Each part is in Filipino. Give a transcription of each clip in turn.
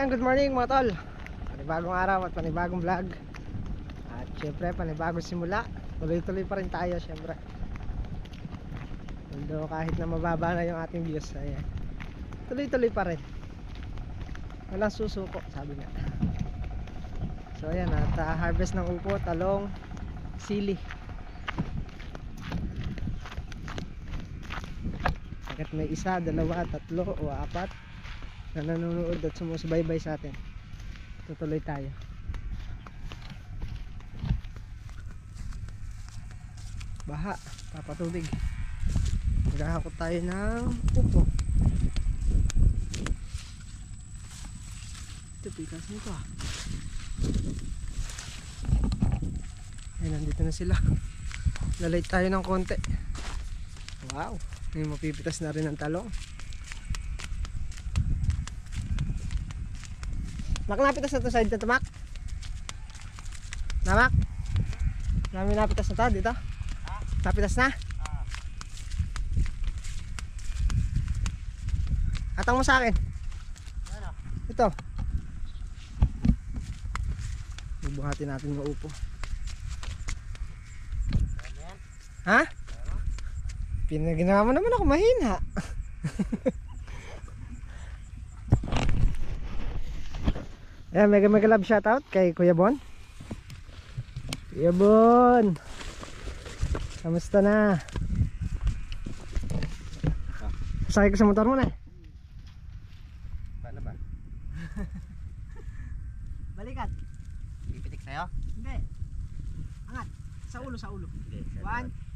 Ayan, good morning mga tol. Panibagong araw at panibagong vlog. At syempre, panibagong simula. Tuloy-tuloy pa rin tayo syempre. Although kahit na mababa na yung ating views, ayan. Tuloy-tuloy pa rin. Walang susuko, sabi nga. So ayan, at ah, harvest ng upo, talong, sili. Hanggat may isa, dalawa, tatlo o apat na nanonood at sumusubaybay sa atin. Tutuloy tayo. Baha, papatubig. Maghahakot tayo ng upo. Ito, pikas nito ah. Ay, nandito na sila. Lalate tayo ng konti. Wow, may mapipitas na rin ng talong. Mak, napitas na to side na to, Mak? Na, Mak? Marami napitas na to dito? Napitas na? Atang mo sa akin. Ito. Bubuhatin natin yung upo. Ha? Pinaginawa mo naman ako mahina. eh, mega mega love shoutout kay Kuya Bon. Kuya Bon! Kamusta na? Sakay ko sa motor mo na eh. paano ba? Balikan. Ipitik sa'yo? Hindi. Angat. Sa ulo sa ulo. 1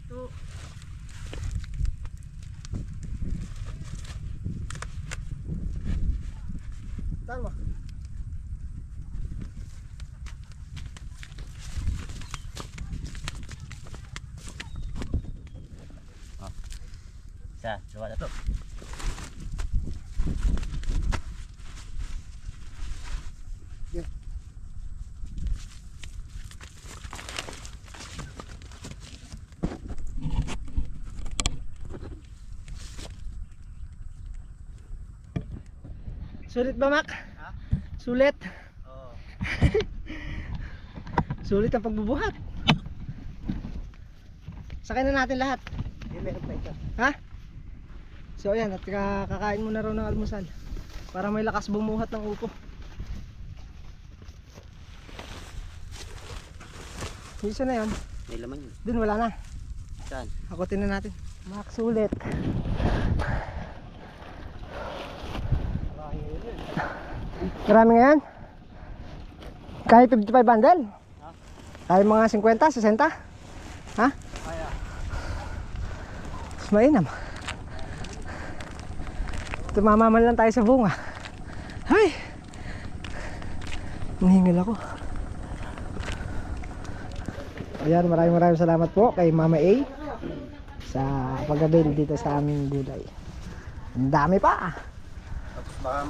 Sulit ba, Mac? Ha? Sulit. Oo. Sulit ang pagbubuhat. Sakay na natin lahat. Meron pa ito. Ha? So ayan, at ka- kakain muna raw ng almusal. Para may lakas bumuhat ng upo. Isa na yun. May laman yun. Dun wala na. Saan? Hakutin na natin. Max ulit. Marami ngayon? Kahit 55 bundle? Kahit mga 50, 60? Ha? Kaya. Mas mainam. Tumamaman lang tayo sa bunga. Hay! Nahingal ako. Ayan, maraming maraming salamat po kay Mama A sa pag-avail dito sa aming gulay. Ang dami pa.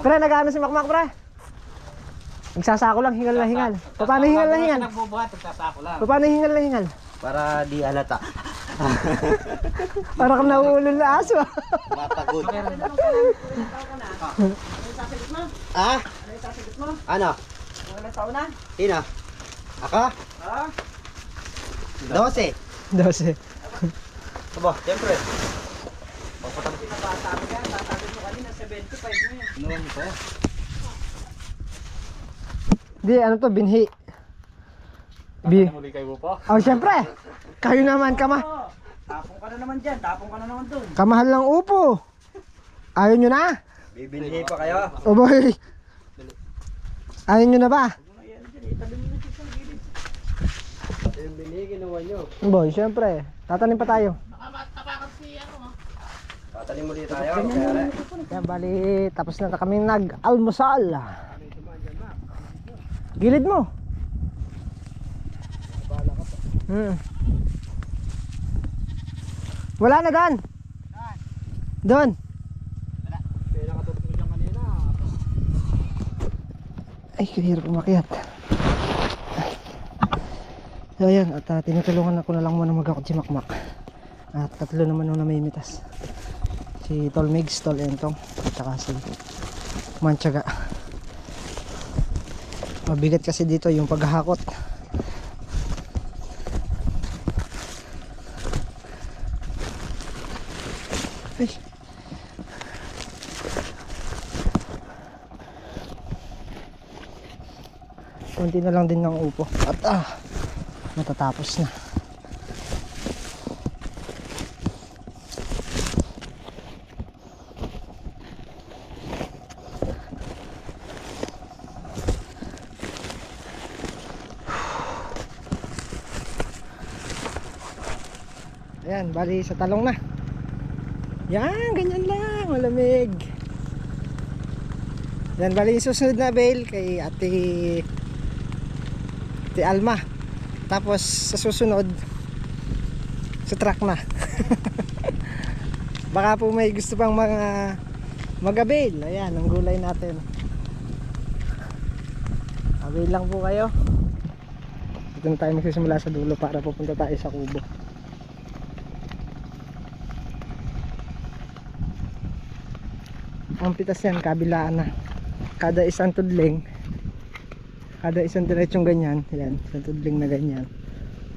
Pre, nag-ano si Makmak, pre? Nagsasako lang, hingal na hingal. Paano hingal na hingal? Nagbubuhat, nagsasako lang. Paano hingal na hingal? Para di halata. Para kang nauulol na aso. Mapagod. ah? Ano? Sino? Ako? Dose. Dose. Aba, siyempre. Noon ko. Di, ano to, binhi. Bi. Muli kayo po. Oh, syempre. Kayo naman, kama Tapong ka na naman dyan, tapong ka na naman dun. kamahal ng upo. Ayaw nyo na? Bibilhi pa kayo. O boy. Ayaw nyo na ba? Yung binhi, ginawa nyo. Boy, syempre. Tatanim pa tayo. Tatanim muli tayo. Kaya Yan, bali, tapos na kami nag-almusal. Gilid mo. Hmm. Wala na doon. Doon. Ay, kahirap umakyat. So ayan, at uh, tinutulungan ako na lang muna mag-akot si Makmak. At tatlo naman nung namimitas. Si Tol Migs, Tol Entong, at saka si Manchaga. Mabigat kasi dito yung paghahakot. Ay. Konti na lang din ng upo. At ah, matatapos na. Ayan, bali sa talong na. Yan, ganyan lang, malamig. Yan, bali yung susunod na bail kay ate ate Alma. Tapos sa susunod sa truck na. Baka po may gusto pang mga mag-avail. Ayan, ang gulay natin. Avail lang po kayo. Dito na tayo magsisimula sa dulo para pupunta tayo sa kubo. Ang pitas yan kabilaan na kada isang tudling kada isang diretsong ganyan yan isang tudling na ganyan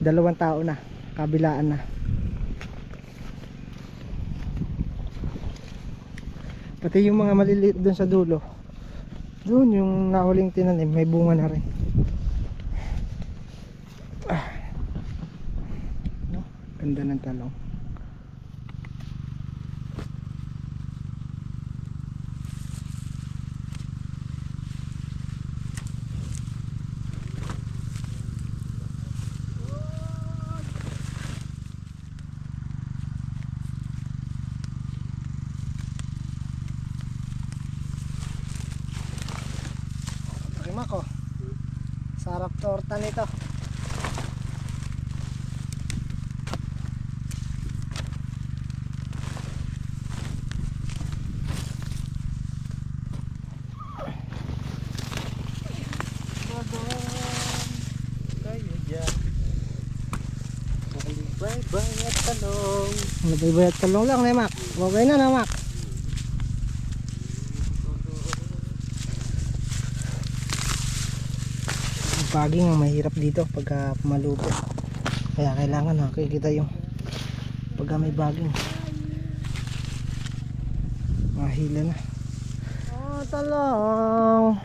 dalawang tao na kabilaan na pati yung mga maliliit dun sa dulo dun yung nahuling tinanim may bunga na rin ah. no? ganda ng talong Lima ko. Sarap torta nito. Bye-bye at talong. Nabibayat talong lang Mac. Okay na na Mac. Ang mahirap dito pagka malubo. Kaya kailangan nakikita yung pagka may baging. Mahila na. Oh, talong.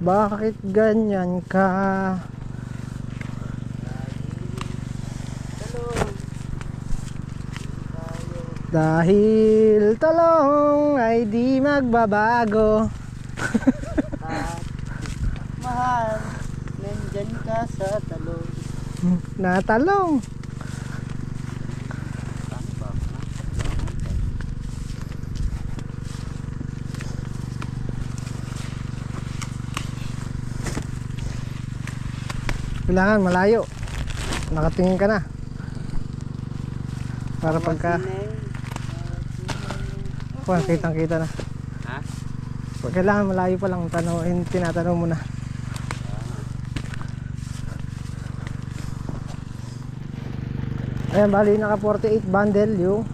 Bakit ganyan ka? Dahil talong ay di magbabago. Mahal, nandyan ka sa talong. Na talong. Ba? Kailangan malayo. Nakatingin ka na. Para pagka Kuha, kitang kita na. Ha? Kailangan malayo pa lang tanong, tinatanong mo na. Ayan, bali naka 48 bundle yung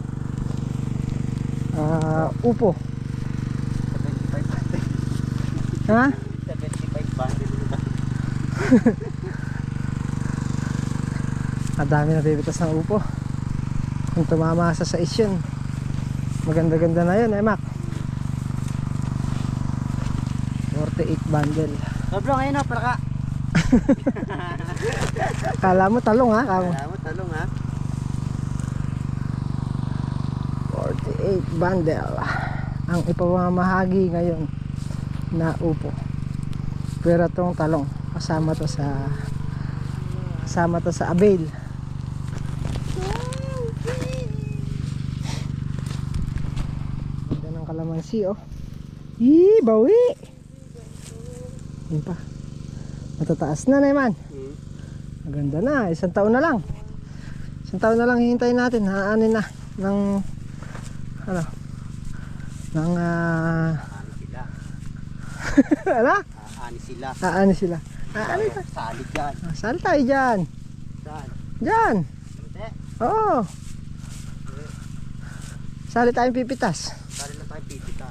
ah, upo. 75 Ha? 75 bundle. Ang dami na bibitas ng upo. Kung tumama sa 6 yun. Maganda-ganda na yun, eh, Mac. 48 bundle. Sobrang ngayon na, para ka. Kala mo talong ha? Kala mo. Kaya mo talong ha. 48 bundle. Ang ipamamahagi ngayon na upo. Pero itong talong, kasama to sa kasama to sa avail. Ganda ng kalamansi oh. Ih, bawi! Yun pa. Matataas na naman. Maganda na, isang taon na lang. Isang taon na lang hihintayin natin, haanin na ng ano ng ah Ani sila. ano? Ani sila. Haanin sila. Haanin ta. Salig yan. Ah, Saan tayo dyan? Saan? Dyan. Oo. Sali tayong pipitas. Sali na tayo pipita.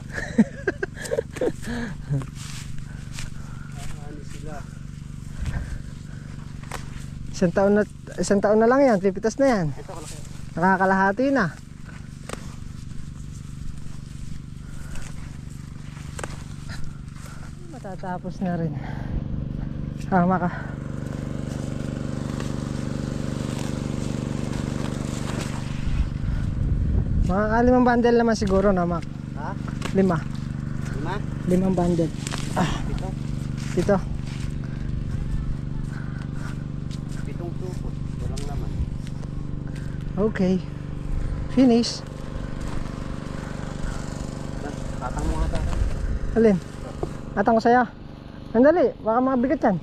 Ani sila. Sila. Isang taon na, isang taon na lang yan, pipitas na yan. Nakakalahati na. Matatapos na rin. Tama ka. Mga kalimang bundle naman siguro na Mac. Ha? Lima. Lima? Limang bundle. Pito? Dito. Pitong supot. Walang laman. Okay. Finish. Tatang mo nga. Alin? Atang ko sa'yo. Sandali, baka mabigat yan.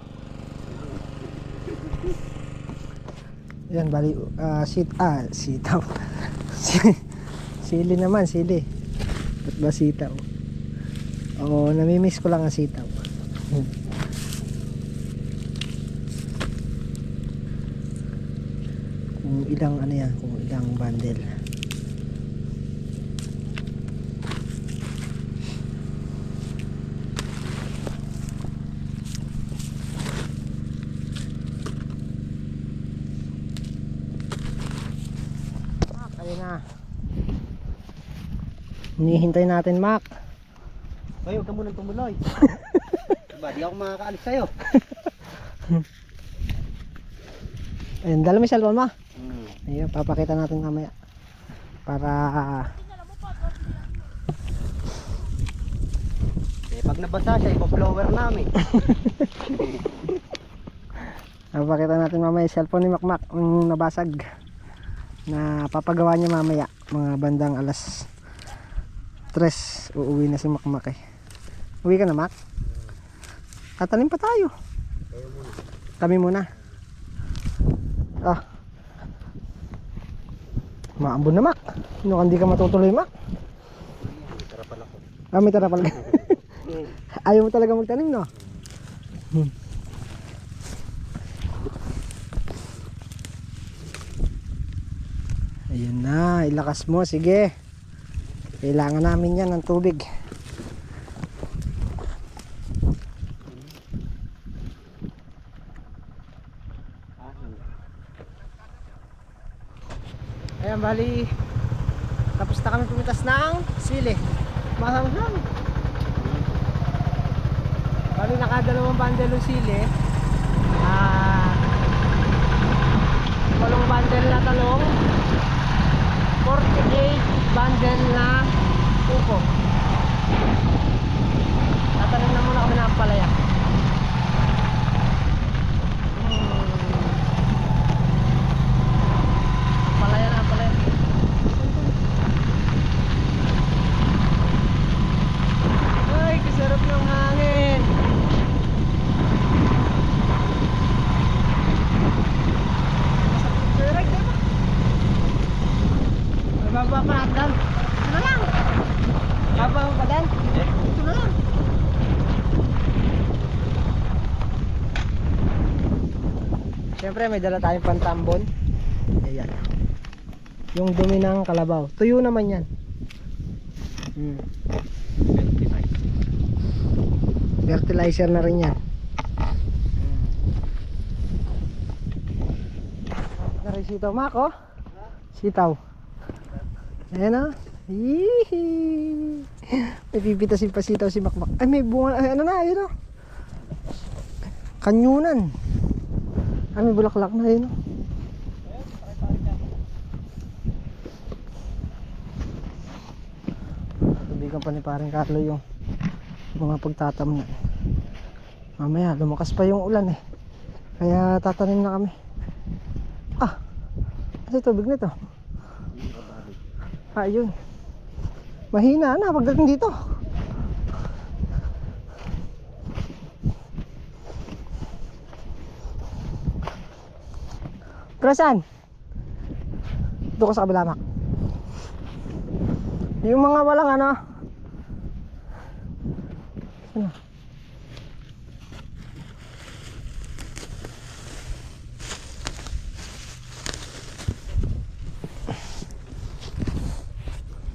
Yan, bali, ah, sit, ah, sitaw. sili naman, sili. Ba't ba sitaw? Oo, namimiss ko lang ang sitaw. Hmm. Kung ilang, ano yan, kung ilang bundle. Mac, ayun na. Hinihintay natin, Mac. Hoy, huwag ka munang tumuloy. diba, di ako makakaalis sa'yo. Ayun, dala mo yung cellphone mo. Hmm. Ayun, papakita natin mamaya. Para, Eh, pag nabasa siya, ipa-blower namin. papakita natin mamaya yung cellphone ni Macmac. Yung nabasag. Na papagawa niya mamaya. Mga bandang alas 3. Uuwi na si Macmac eh. Uwi ka na, Mac? Tatanim pa tayo. Kami muna. Ah. Maambon na, Mac. Ano hindi ka matutuloy, ako. Ah, may tarapal ka. Ayaw mo talaga magtanim, no? Hmm. Ayun na, ilakas mo, sige. Kailangan namin yan ng tubig. Ayan, bali, tapos na kami pumitas ng sili. Mahanghang. Bali, nakadalawang bundle ng sili. Ah, walong bundle na talong. 48 bundle na upo. Tatanim na muna kami ng palaya. Hmm. Palaya na, palaya. Ay, kasarap ng hangin. Masarap yung diba? May baba pa natin. Ito na lang. Baba mo pa dan? Ito na lang. Siyempre may dala tayong pantambon. Ayan. Yung dumi ng kalabaw. Tuyo naman yan. Hmm. Fertilizer na rin yan. Hmm. Na rin sitaw, Mak, oh. Sitaw. Ayan, oh. Yee! May pipitasin pa sitaw si Makmak. Ay, may bunga. Ay, ano na, ayun, oh. Kanyunan. May bulaklak na, ayun, oh. Tubigan pa ni paring Carlo yung mga pagtatamnan. Mamaya, lumakas pa yung ulan eh. Kaya tatanim na kami. Ah! Ano tubig nito? Ah, yun. Mahina na pagdating dito. Pero saan? Doon sa kabila. Yung mga walang ano. Ano?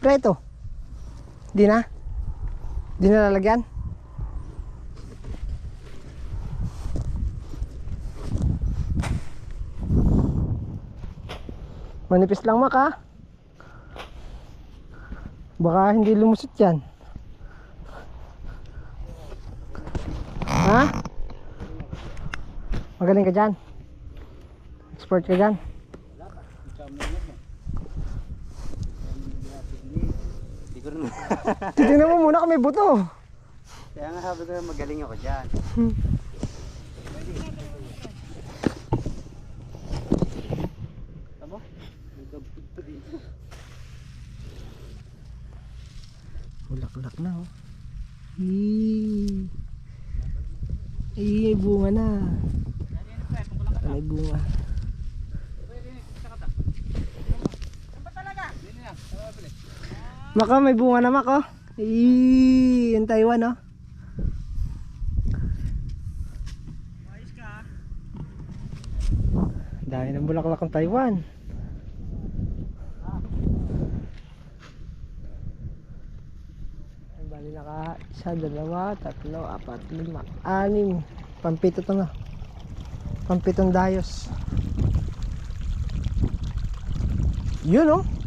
Preto. Di na? Di na lalagyan? Manipis lang mak ha. Baka hindi lumusot yan. Ha? Magaling ka dyan? Expert ka dyan? Titignan mo muna kung may buto. Kaya nga sabi ko magaling ako dyan. Tama? Nagkabit pa dito. Bulaklak na oh. Eee. Eee, may bunga na. May bunga. Mako, may bunga na mako. Eee, yung Taiwan oh. Dami ng bulaklak ng Taiwan. Ay, bali naka isa, dalawa, tatlo, apat, lima, anim. Pampito to nga. Pampitong dayos. Yun oh.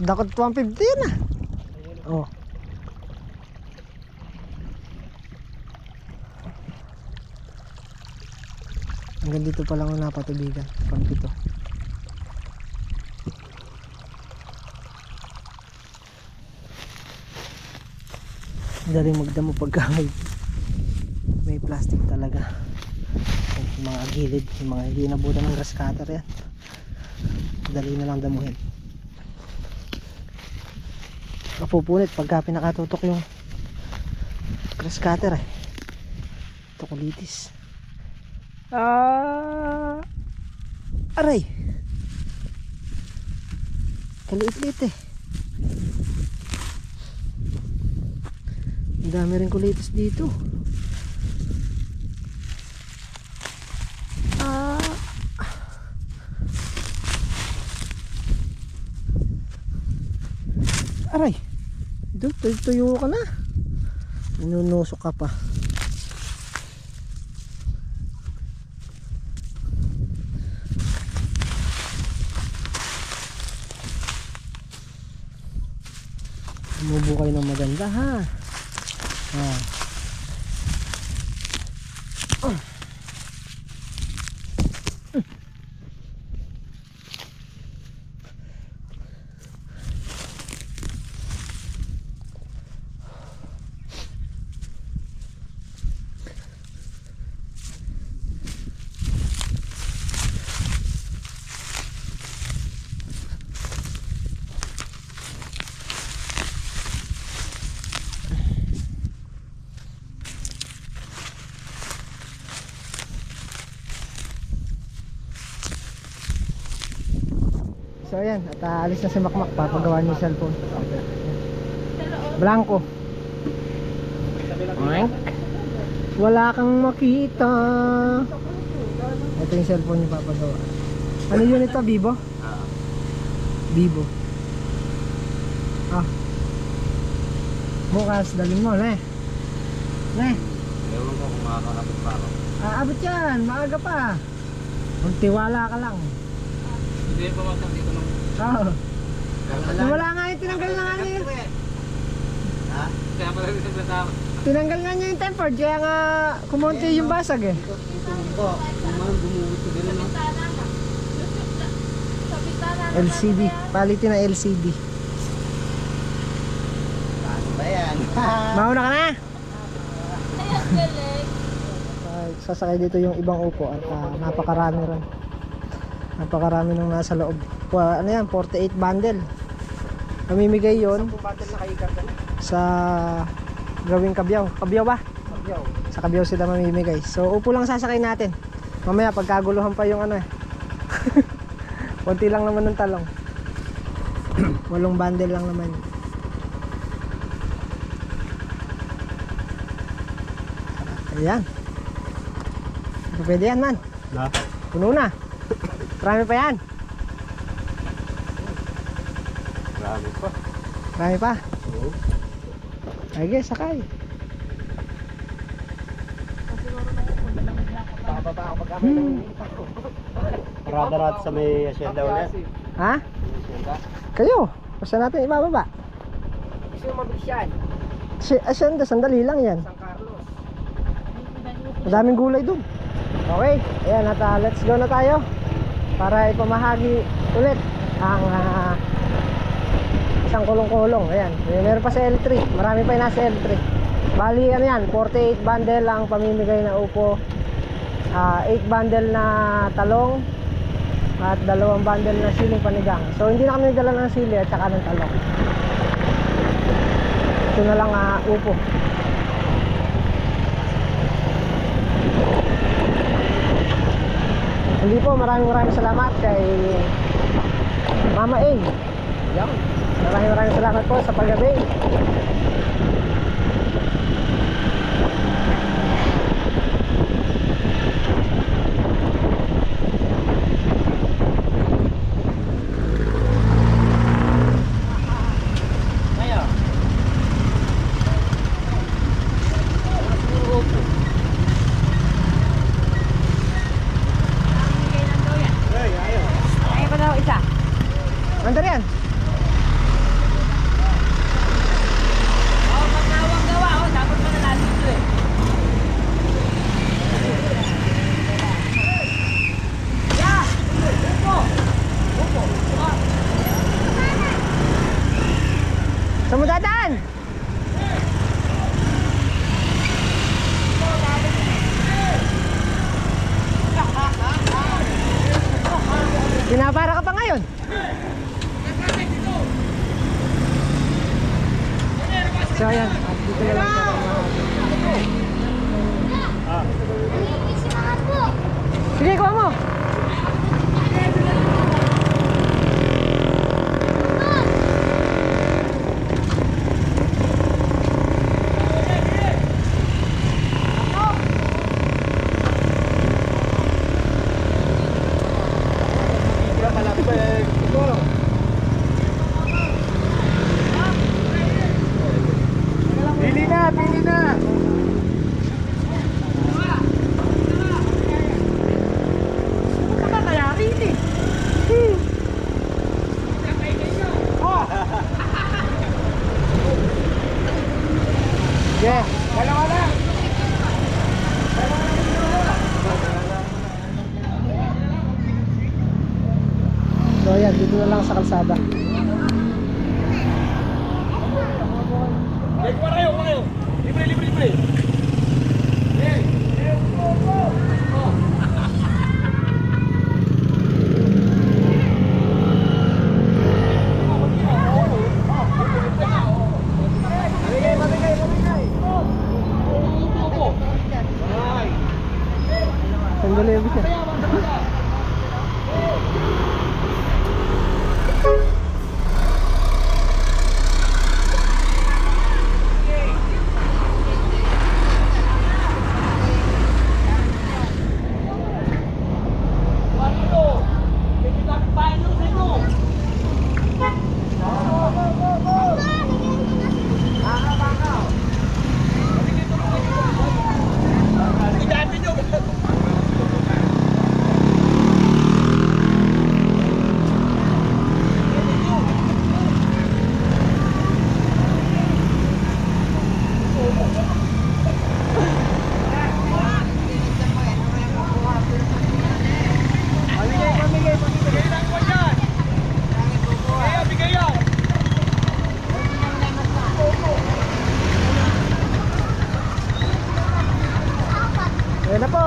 Dakot 150 yun ah. Oh. Hanggang dito pa lang ang napatubigan. Pampito. Dali magdamo pagka may, may plastic talaga. Yung mga gilid, yung mga hindi nabutan ng grass yan. Dali na lang damuhin. Kapupunit pagka pinakatutok yung grass cutter eh. Tukulitis. Ah, aray. Kaliit-liit eh. Ang dami rin kulitis dito. Ah. Aray. Doon, tuyo- ka na. Nanunusok ka pa. Umubo kayo ng maganda ha. Ah. So ayan, at aalis na si Makmak papagawa niya yung cellphone. Blanco. Oink. Wala kang makita. Ito yung cellphone niya papagawa. Ano yun ito? Vivo? Vivo. Ah. Bukas, dalhin mo, ne? Ne? Ewan ko kung makakakapit pa ako. Aabot yan, maaga pa. Magtiwala ka lang. Hindi pa dito ng... Oo. Wala nga yung tinanggal na nga niya. yun. Ha? Kaya pala dito sa tama. Tinanggal nga niya yung tempered, kaya nga kumonti yung basag eh. LCD, palitin na LCD. Ba yan? Mauna ka na! Ay, sasakay dito yung ibang upo at ah, napakarami rin. Napakarami nung nasa loob. Ano yan, 48 bundle. Mamimigay yon sa gawing kabyaw. Kabyaw ba? Pagyaw. Sa kabyaw sila mamimigay. So upo lang sasakay natin. Mamaya pagkaguluhan pa yung ano eh. Konti lang naman ng talong. Walong bundle lang naman. Ayan. Pwede yan man. Na? Puno na. Marami pa yan. Grabe pa. Marami pa. Oo. Sige, sakay. Bababa ako pagka may Hmm. nangingitak ko. Parada natin sa may asyenda ulit. Ha? Kayo, basta natin ibababa. Gusto mo mabilis yan? Si Asyenda, sandali lang yan. San Carlos. Madaming gulay dun. Okay, ayan at ah, let's go na tayo para ipamahagi ulit ang ah, isang kulong-kulong. Ayan, may meron pa sa L3. Marami pa yung nasa L3. Bali, ano yan, 48 bundle ang pamimigay na upo. Ah, 8 bundle na talong at dalawang bundle na siling panigang. So hindi na kami nagdala ng sili at saka ng talong. Ito na lang ah, upo. Hindi po, maraming maraming salamat kay Mama A. Yan. Maraming maraming salamat po sa paggabi. Kaya. Ay, pa daw isa. Nandun yan. Oo, pag nawang gawa, oh, dapat pa na natin ito eh. Yeah! Upo! Upo! Ah, Saan mo dadaan?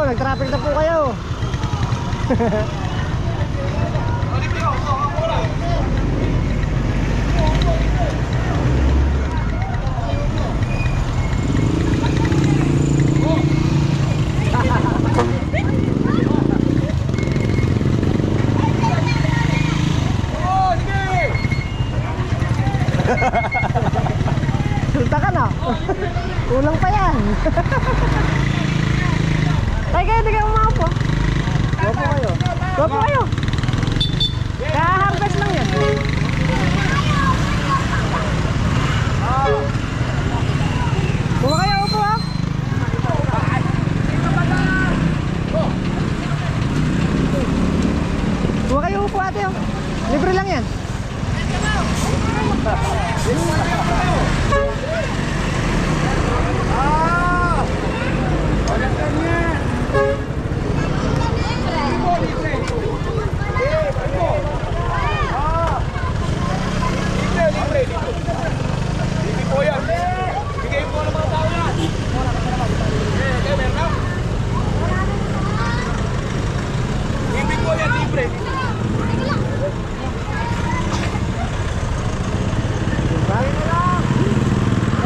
Nag-traffic na po kayo. Sulta ka na. Kulang pa yan. Tay kayo, hindi kayo umapo. Umapo kayo. Go, Kuha kayo upo ate oh. Libre lang yan. Diba?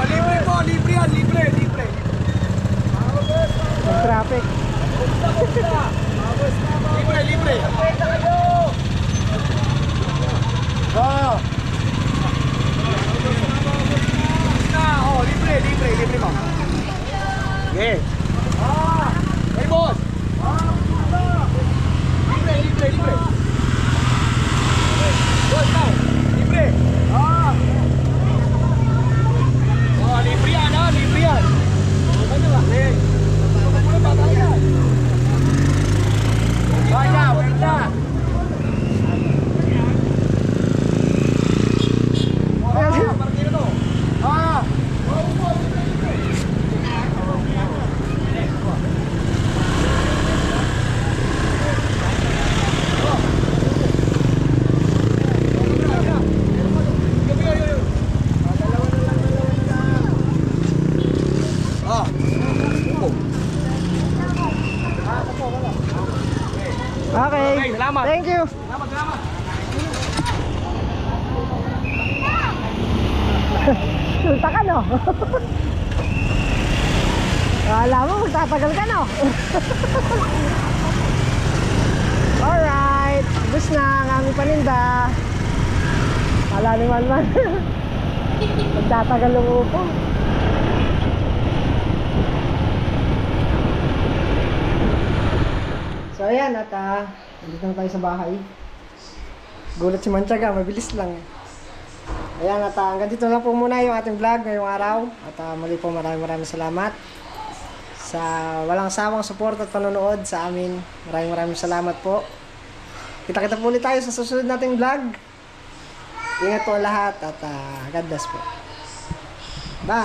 Libre po, libre yan, libre, libre. Yung traffic. Libre, libre. Oh. Oh, libre, libre, libre mo. Okay. Ah, hey boss. Libre, libre, libre. Boss, now. Libre. Ah. Oh, libre yan, ah, libre yan. Ano ba? Eh. Ano ba yan? Vaya, vuelta. Ah, partido to. Ah. Ah. Okay. Okay, salamat. Thank you. Salamat, salamat. Sulta ka no? Wala mo, magtatagal ka no? Alright, bus na ang aming paninda. Wala ni man man. Magtatagal ang upo. So ayan at ah, nandito na tayo sa bahay. Gulat si Manchaga, mabilis lang. Ayan at ah, hanggang dito lang po muna yung ating vlog ngayong araw. At ah, muli po maraming maraming salamat sa walang sawang support at panonood sa amin. Maraming maraming salamat po. Kita-kita po ulit tayo sa susunod nating vlog. Ingat po lahat at ah, God bless po.